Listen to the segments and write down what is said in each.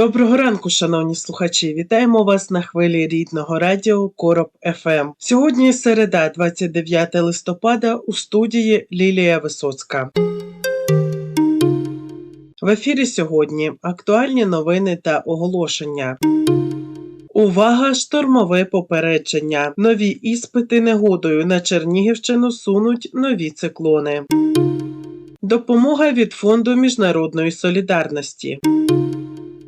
Доброго ранку, шановні слухачі! Вітаємо вас на хвилі рідного радіо Короб ФМ. Сьогодні середа, 29 листопада, у студії Лілія Висоцька. В ефірі сьогодні актуальні новини та оголошення. Увага! Штормове попередження. Нові іспити негодою на Чернігівщину сунуть нові циклони. Допомога від Фонду міжнародної солідарності.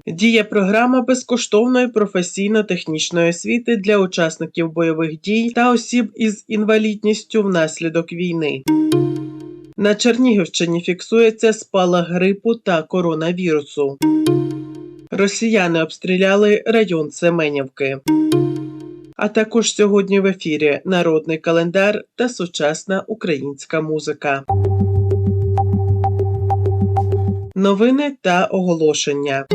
Діє програма безкоштовної професійно-технічної освіти для учасників бойових дій та осіб із інвалідністю внаслідок війни. На Чернігівщині фіксується спалах грипу та коронавірусу. Росіяни обстріляли район Семенівки. А також сьогодні в ефірі народний календар та сучасна українська музика. Новини та оголошення.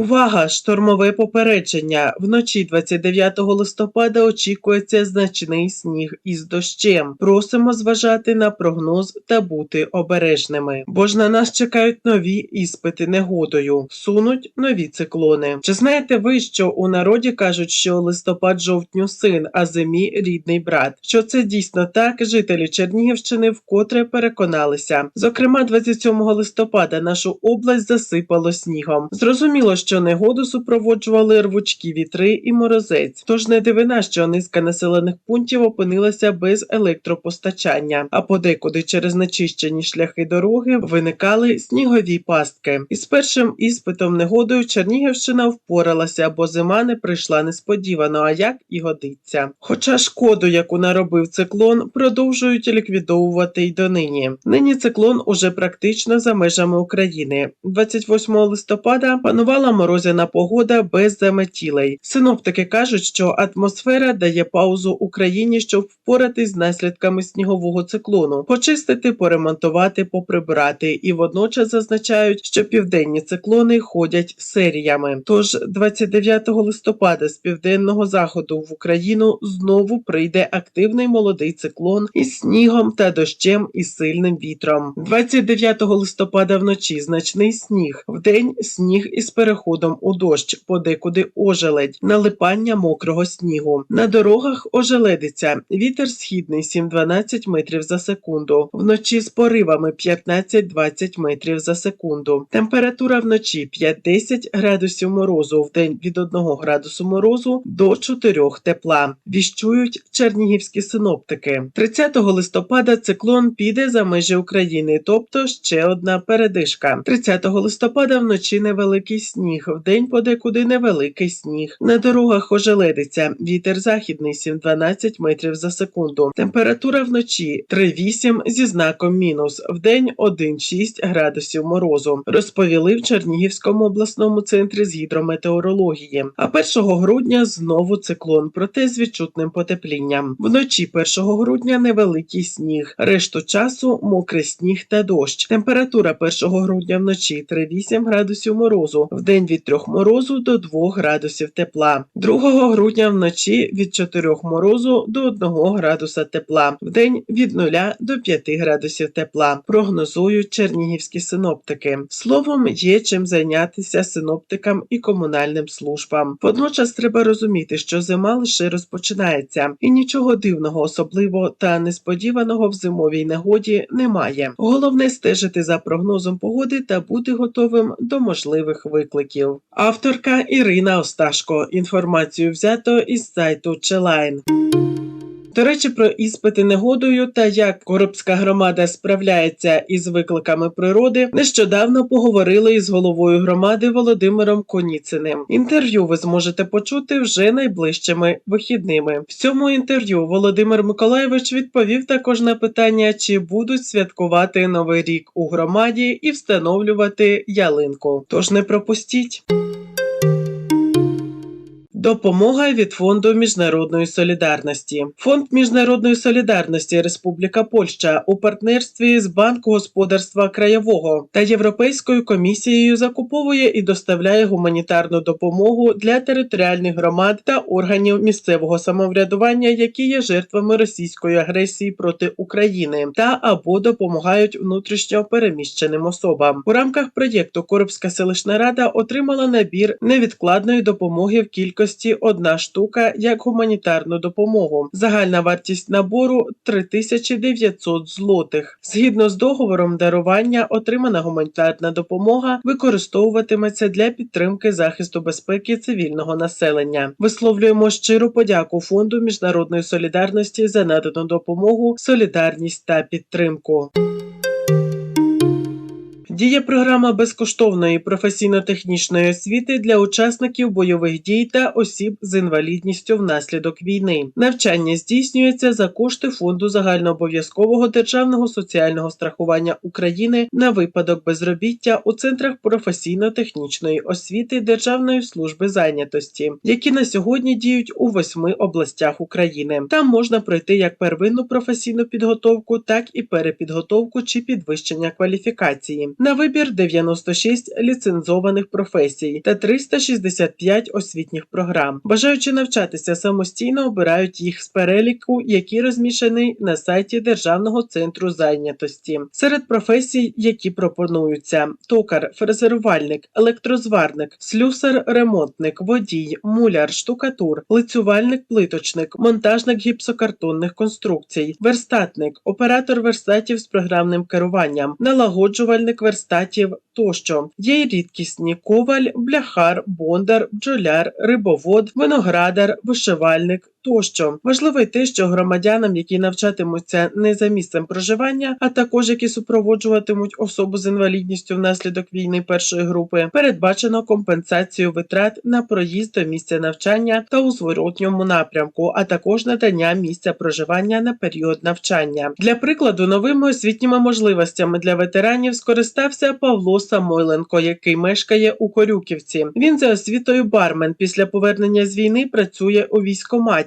Увага! Штормове попередження. Вночі 29 листопада очікується значний сніг із дощем. Просимо зважати на прогноз та бути обережними. Бо ж на нас чекають нові іспити негодою. Сунуть нові циклони. Чи знаєте ви, що у народі кажуть, що листопад жовтню син, а зимі рідний брат? Що це дійсно так? Жителі Чернігівщини вкотре переконалися. Зокрема, 27 листопада нашу область засипало снігом. Зрозуміло, що негоду супроводжували рвучкі вітри і морозець. Тож не дивина, що низка населених пунктів опинилася без електропостачання, а подекуди через нечищені шляхи дороги виникали снігові пастки. Із першим іспитом негодою Чернігівщина впоралася, бо зима не прийшла несподівано, а як і годиться. Хоча шкоду, яку наробив циклон, продовжують ліквідовувати й донині. Нині циклон уже практично за межами України. 28 листопада панувала морозяна погода без заметілей. Синоптики кажуть, що атмосфера дає паузу Україні, щоб впоратись з наслідками снігового циклону, почистити, поремонтувати, поприбирати, і водночас зазначають, що південні циклони ходять серіями. Тож 29 листопада з південного заходу в Україну знову прийде активний молодий циклон із снігом та дощем і сильним вітром. 29 листопада вночі значний сніг, вдень сніг із переходом у дощ, подекуди ожеледь, налипання мокрого снігу. На дорогах ожеледиться. Вітер східний 7-12 метрів за секунду. Вночі з поривами 15-20 метрів за секунду. Температура вночі 5-10 градусів морозу, вдень від 1 градусу морозу до 4 тепла. Віщують чернігівські синоптики. 30 листопада циклон піде за межі України, тобто ще одна передишка. 30 листопада вночі невеликий сніг, вдень подекуди невеликий сніг. На дорогах ожеледиться. Вітер західний 7-12 метрів за секунду. Температура вночі 3,8 зі знаком мінус, вдень 1,6 градусів морозу. Розповіли в Чернігівському обласному центрі з гідрометеорології. А 1 грудня знову циклон, проте з відчутним потеплінням. Вночі 1 грудня невеликий сніг. Решту часу мокрий сніг та дощ. Температура 1 грудня вночі 3,8 градусів морозу, вдень від 3 морозу до 2 градусів тепла. 2 грудня вночі від 4 морозу до 1 градуса тепла, вдень від 0 до 5 градусів тепла. Прогнозують чернігівські синоптики. Словом, є чим зайнятися синоптикам і комунальним службам. Водночас треба розуміти, що зима лише розпочинається, і нічого дивного, особливо та несподіваного в зимовій негоді немає. Головне стежити за прогнозом погоди та бути готовим до можливих викликів. Авторка Ірина Осташко. Інформацію взято із сайту Челайн. До речі, про іспити негодою та як Коробська громада справляється із викликами природи, нещодавно поговорили із головою громади Володимиром Коніциним. Інтерв'ю ви зможете почути вже найближчими вихідними. В цьому інтерв'ю Володимир Миколаєвич відповів також на питання, чи будуть святкувати новий рік у громаді і встановлювати ялинку. Тож не пропустіть. Допомога від Фонду міжнародної солідарності. Фонд міжнародної солідарності Республіка Польща у партнерстві з Банку господарства краєвого та Європейською комісією закуповує і доставляє гуманітарну допомогу для територіальних громад та органів місцевого самоврядування, які є жертвами російської агресії проти України, та або допомагають внутрішньо переміщеним особам. У рамках проєкту Коробська селищна рада отримала набір невідкладної допомоги в кількості одна штука як гуманітарну допомогу. Загальна вартість набору 3900 злотих. Згідно з договором дарування, отримана гуманітарна допомога використовуватиметься для підтримки захисту безпеки цивільного населення. Висловлюємо щиру подяку фонду міжнародної солідарності за надану допомогу, солідарність та підтримку. Діє програма безкоштовної професійно-технічної освіти для учасників бойових дій та осіб з інвалідністю внаслідок війни. Навчання здійснюється за кошти фонду загальнообов'язкового державного соціального страхування України на випадок безробіття у центрах професійно-технічної освіти Державної служби зайнятості, які на сьогодні діють у восьми областях України. Там можна пройти як первинну професійну підготовку, так і перепідготовку чи підвищення кваліфікації. На вибір 96 ліцензованих професій та 365 освітніх програм. Бажаючи навчатися самостійно, обирають їх з переліку, який розміщений на сайті Державного центру зайнятості. Серед професій, які пропонуються: токар, фрезерувальник, електрозварник, слюсар, ремонтник, водій, муляр, штукатур, лицювальник, плиточник, монтажник гіпсокартонних конструкцій, верстатник, оператор верстатів з програмним керуванням, налагоджувальник верстатів тощо. Є й рідкісні коваль, бляхар, бондар, бджоляр, рибовод, виноградар, вишивальник. Тощо важливо й те, що громадянам, які навчатимуться не за місцем проживання, а також які супроводжуватимуть особу з інвалідністю внаслідок війни першої групи, передбачено компенсацію витрат на проїзд до місця навчання та у зворотньому напрямку, а також надання місця проживання на період навчання. Для прикладу, новими освітніми можливостями для ветеранів скористався Павло Самойленко, який мешкає у Корюківці. Він за освітою бармен після повернення з війни працює у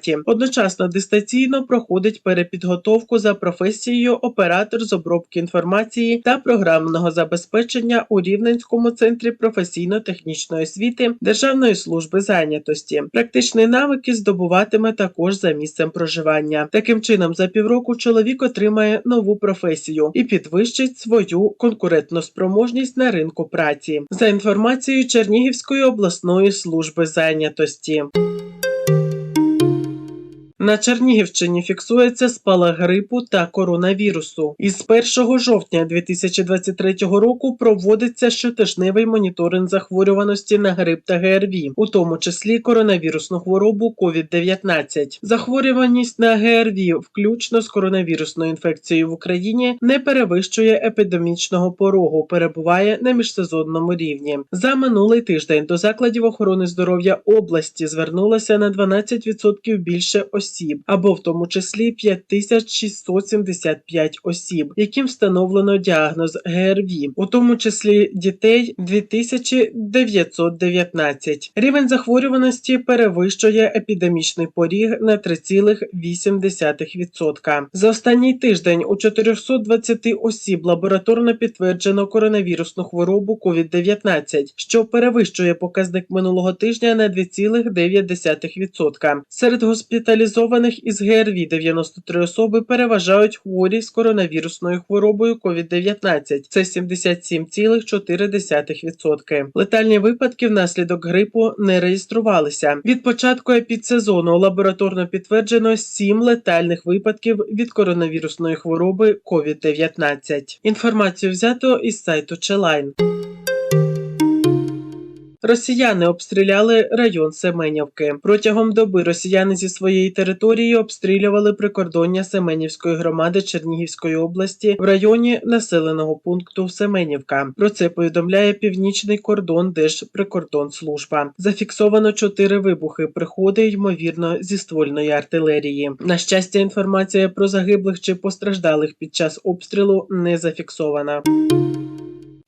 військкоматі. Одночасно дистанційно проходить перепідготовку за професією оператор з обробки інформації та програмного забезпечення у Рівненському центрі професійно-технічної освіти Державної служби зайнятості. Практичні навики здобуватиме також за місцем проживання. Таким чином, за півроку чоловік отримає нову професію і підвищить свою конкурентну спроможність на ринку праці. За інформацією Чернігівської обласної служби зайнятості. На Чернігівщині фіксується спалах грипу та коронавірусу. Із 1 жовтня 2023 року проводиться щотижневий моніторинг захворюваності на грип та ГРВІ, у тому числі коронавірусну хворобу COVID-19. Захворюваність на ГРВІ, включно з коронавірусною інфекцією в Україні, не перевищує епідемічного порогу, перебуває на міжсезонному рівні. За минулий тиждень до закладів охорони здоров'я області звернулося на 12% більше осіб осіб, або в тому числі 5675 осіб, яким встановлено діагноз ГРВІ, у тому числі дітей 2919. Рівень захворюваності перевищує епідемічний поріг на 3,8%. За останній тиждень у 420 осіб лабораторно підтверджено коронавірусну хворобу COVID-19, що перевищує показник минулого тижня на 2,9%. Серед госпіталізованих Інфікованих із ГРВІ 93 особи переважають хворі з коронавірусною хворобою COVID-19 – це 77,4%. Летальні випадки внаслідок грипу не реєструвалися. Від початку епідсезону лабораторно підтверджено 7 летальних випадків від коронавірусної хвороби COVID-19. Інформацію взято із сайту Челайн. Росіяни обстріляли район Семенівки. Протягом доби росіяни зі своєї території обстрілювали прикордоння Семенівської громади Чернігівської області в районі населеного пункту Семенівка. Про це повідомляє Північний кордон Держприкордонслужба. Зафіксовано чотири вибухи. Приходи ймовірно зі ствольної артилерії. На щастя, інформація про загиблих чи постраждалих під час обстрілу не зафіксована.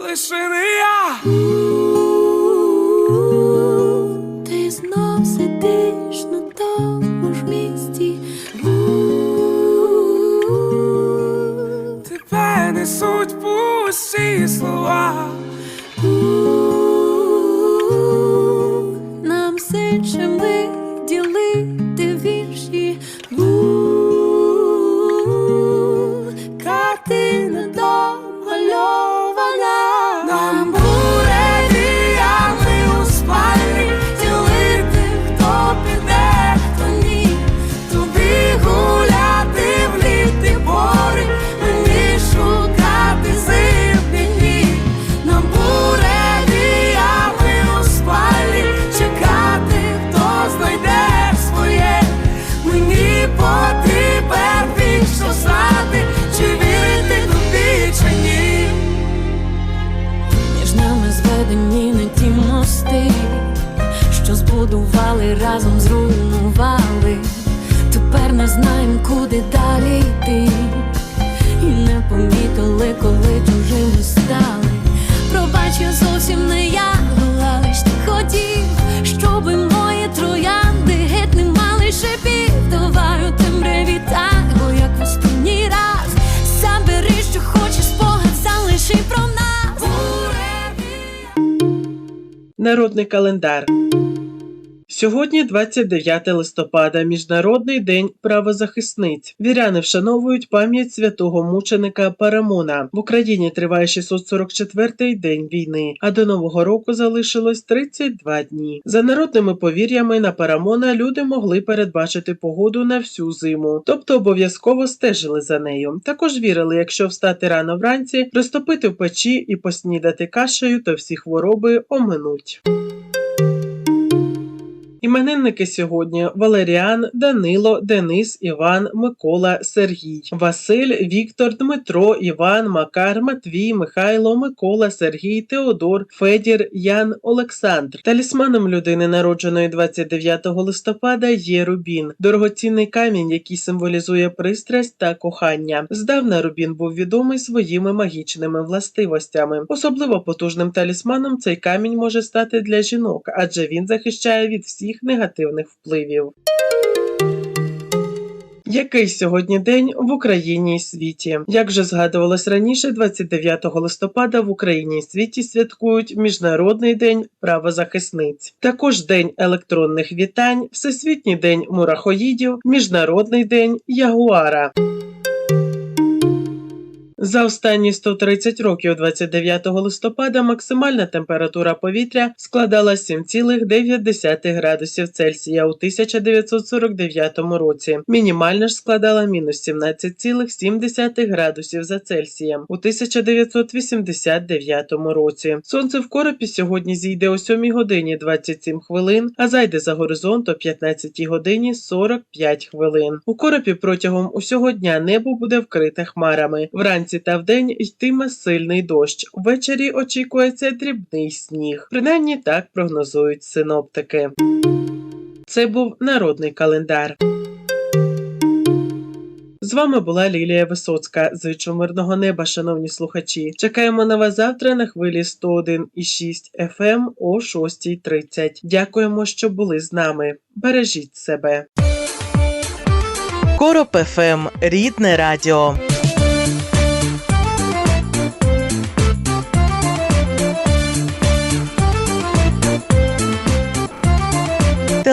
лише не я. Не помітили, коли чужими стали. Пробач, я зовсім не я, була лиш ти хотів, щоби мої троянди геть не мали шипів. Давай у темряві так, як в останній раз. Сам бери, що хочеш, спогад залиши про нас. Народний календар. Сьогодні 29 листопада, Міжнародний день правозахисниць. Віряни вшановують пам'ять святого мученика Парамона. В Україні триває 644-й день війни, а до нового року залишилось 32 дні. За народними повір'ями на Парамона люди могли передбачити погоду на всю зиму, тобто обов'язково стежили за нею. Також вірили, якщо встати рано вранці, розтопити в печі і поснідати кашею, то всі хвороби оминуть. Іменинники сьогодні Валеріан, Данило, Денис, Іван, Микола, Сергій, Василь, Віктор, Дмитро, Іван, Макар, Матвій, Михайло, Микола, Сергій, Теодор, Федір, Ян, Олександр. Талісманом людини, народженої 29 листопада, є рубін, дорогоцінний камінь, який символізує пристрасть та кохання. Здавна рубін був відомий своїми магічними властивостями. Особливо потужним талісманом цей камінь може стати для жінок, адже він захищає від всіх негативних впливів. Який сьогодні день в Україні і світі? Як вже згадувалось раніше, 29 листопада в Україні і світі святкують Міжнародний день правозахисниць, також День електронних вітань, Всесвітній день мурахоїдів, Міжнародний день ягуара. За останні 130 років 29 листопада максимальна температура повітря складала 7,9 градусів Цельсія у 1949 році. Мінімальна ж складала мінус 17,7 градусів за Цельсієм у 1989 році. Сонце в коропі сьогодні зійде о 7 годині 27 хвилин, а зайде за горизонт о 15 годині 45 хвилин. У коропі протягом усього дня небо буде вкрите хмарами. Вранці та вдень йтиме сильний дощ. Ввечері очікується дрібний сніг. Принаймні так прогнозують синоптики. Це був народний календар. З вами була Лілія Висоцька. Зичу мирного неба, шановні слухачі. Чекаємо на вас завтра на хвилі 101,6 FM о 6.30. Дякуємо, що були з нами. Бережіть себе. Короб ФМ рідне радіо.